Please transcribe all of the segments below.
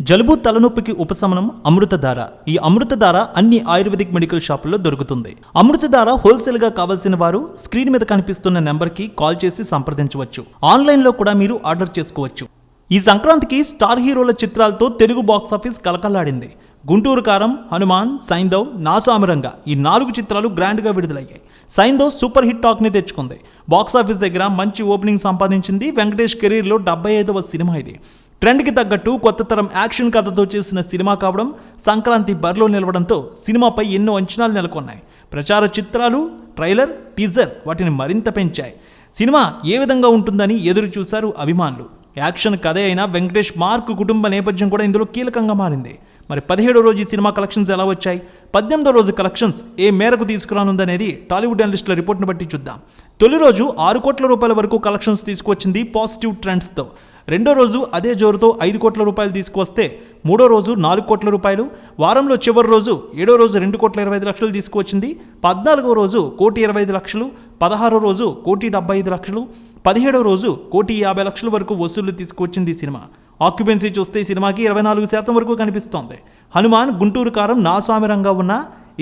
జలుబు తలనొప్పికి ఉపశమనం అమృతధార. ఈ అమృతధార అన్ని ఆయుర్వేదిక్ మెడికల్ షాపుల్లో దొరుకుతుంది. అమృతధార హోల్సేల్గా కావాల్సిన వారు స్క్రీన్ మీద కనిపిస్తున్న నెంబర్కి కాల్ చేసి సంప్రదించవచ్చు. ఆన్లైన్లో కూడా మీరు ఆర్డర్ చేసుకోవచ్చు. ఈ సంక్రాంతికి స్టార్ హీరోల చిత్రాలతో తెలుగు బాక్సాఫీస్ కలకలాడింది గుంటూరు కారం హనుమాన్ సైందవ్ నాసామరంగా ఈ నాలుగు చిత్రాలు గ్రాండ్గా విడుదలయ్యాయి. సైందవ్ సూపర్ హిట్ టాక్ని తెచ్చుకుంది. బాక్సాఫీస్ దగ్గర మంచి ఓపెనింగ్ సంపాదించింది వెంకటేష్ కెరీర్లో డెబ్బై ఐదవ సినిమా ఇది. ట్రెండ్కి తగ్గట్టు కొత్త తరం యాక్షన్ కథతో చేసిన సినిమా కావడం సంక్రాంతి బరిలో నిలవడంతో సినిమాపై ఎన్నో అంచనాలు నెలకొన్నాయి. ప్రచార చిత్రాలు ట్రైలర్ టీజర్ వాటిని మరింత పెంచాయి. సినిమా ఏ విధంగా ఉంటుందని ఎదురు చూశారు అభిమానులు. యాక్షన్ కథ అయిన వెంకటేష్ మార్క్ కుటుంబ నేపథ్యం కూడా ఇందులో కీలకంగా మారింది. మరి పదిహేడో రోజు ఈ సినిమా కలెక్షన్స్ ఎలా వచ్చాయి? పద్దెనిమిదో రోజు కలెక్షన్స్ ఏ మేరకు తీసుకురానుందనేది టాలీవుడ్ అనలిస్టుల రిపోర్ట్ను బట్టి చూద్దాం. తొలి రోజు ఆరు కోట్ల రూపాయల వరకు కలెక్షన్స్ తీసుకొచ్చింది పాజిటివ్ ట్రెండ్స్తో. రెండో రోజు అదే జోరుతో ఐదు కోట్ల రూపాయలు తీసుకువస్తే మూడో రోజు నాలుగు కోట్ల రూపాయలు వారంలో చివరి రోజు ఏడో రోజు రెండు కోట్ల ఇరవై ఐదు లక్షలు తీసుకువచ్చింది పద్నాలుగో రోజు కోటి ఇరవై ఐదు లక్షలు పదహారో రోజు కోటి డెబ్బై ఐదు లక్షలు పదిహేడో రోజు కోటి యాభై లక్షల వరకు వసూళ్ళు తీసుకువచ్చింది ఈ సినిమా. ఆక్యుపెన్సీ చూస్తే ఈ సినిమాకి ఇరవై నాలుగు శాతం వరకు కనిపిస్తోంది. హనుమాన్ గుంటూరు కారం నా సామిరంగా ఉన్న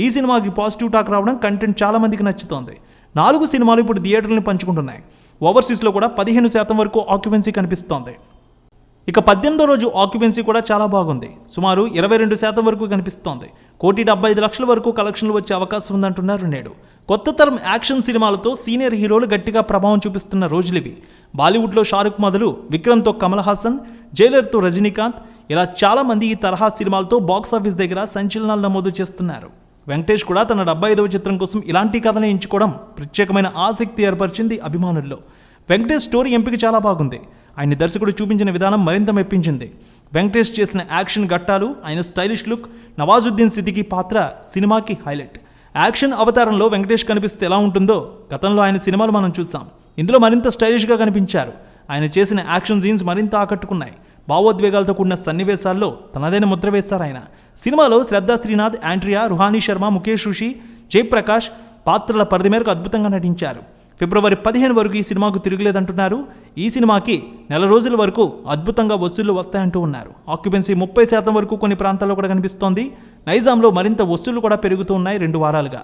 ఈ సినిమాకి పాజిటివ్ టాక్ రావడం కంటెంట్ చాలామందికి నచ్చుతోంది. నాలుగు సినిమాలు ఇప్పుడు థియేటర్లను పంచుకుంటున్నాయి. ఓవర్సీస్లో కూడా పదిహేను శాతం వరకు ఆక్యుపెన్సీ కనిపిస్తోంది. ఇక పద్దెనిమిదో రోజు ఆక్యుపెన్సీ కూడా చాలా బాగుంది. సుమారు ఇరవై రెండు శాతం వరకు కనిపిస్తోంది. కోటి డెబ్బై ఐదు లక్షల వరకు కలెక్షన్లు వచ్చే అవకాశం ఉందంటున్నారు నేడు. కొత్త తరం యాక్షన్ సినిమాలతో సీనియర్ హీరోలు గట్టిగా ప్రభావం చూపిస్తున్న రోజులివి. బాలీవుడ్లో షారుఖ్ మొదలు విక్రమ్తో కమల్ హాసన్ జైలర్తో రజనీకాంత్ ఇలా చాలామంది ఈ తరహా సినిమాలతో బాక్సాఫీస్ దగ్గర సంచలనాలు నమోదు చేస్తున్నారు. వెంకటేష్ కూడా తన డెబ్బై ఐదవ చిత్రం కోసం ఇలాంటి కథనే ఎంచుకోవడం ప్రత్యేకమైన ఆసక్తి ఏర్పరిచింది అభిమానుల్లో. వెంకటేష్ స్టోరీ ఎంపిక చాలా బాగుంది. ఆయన దర్శకుడు చూపించిన విధానం మరింత మెప్పించింది. వెంకటేష్ చేసిన యాక్షన్ ఘట్టాలు ఆయన స్టైలిష్ లుక్ నవాజుద్దీన్ సిద్దికి పాత్ర సినిమాకి హైలైట్. యాక్షన్ అవతారంలో వెంకటేష్ కనిపిస్తే ఎలా ఉంటుందో గతంలో ఆయన సినిమాలు మనం చూసాం. ఇందులో మరింత స్టైలిష్గా కనిపించారు. ఆయన చేసిన యాక్షన్ సీన్స్ మరింత ఆకట్టుకున్నాయి. భావోద్వేగాలతో కూడిన సన్నివేశాల్లో తనదైన ముద్ర వేస్తారు ఆయన. సినిమాలో శ్రద్ధా శ్రీనాథ్ యాంట్రియా రుహానీ శర్మ ముఖేష్ ఋషి జయప్రకాష్ పాత్రల పరిధి మేరకు అద్భుతంగా నటించారు. ఫిబ్రవరి పదిహేను వరకు ఈ సినిమాకు తిరగలేదంటున్నారు. ఈ సినిమాకి నెల రోజుల వరకు అద్భుతంగా వసూళ్ళు వస్తాయంటూ ఉన్నారు. ఆక్యుపెన్సీ ముప్పై శాతం వరకు కొన్ని ప్రాంతాల్లో కూడా కనిపిస్తోంది. నైజాంలో మరింత వసూళ్ళు కూడా పెరుగుతూ ఉన్నాయి రెండు వారాలుగా.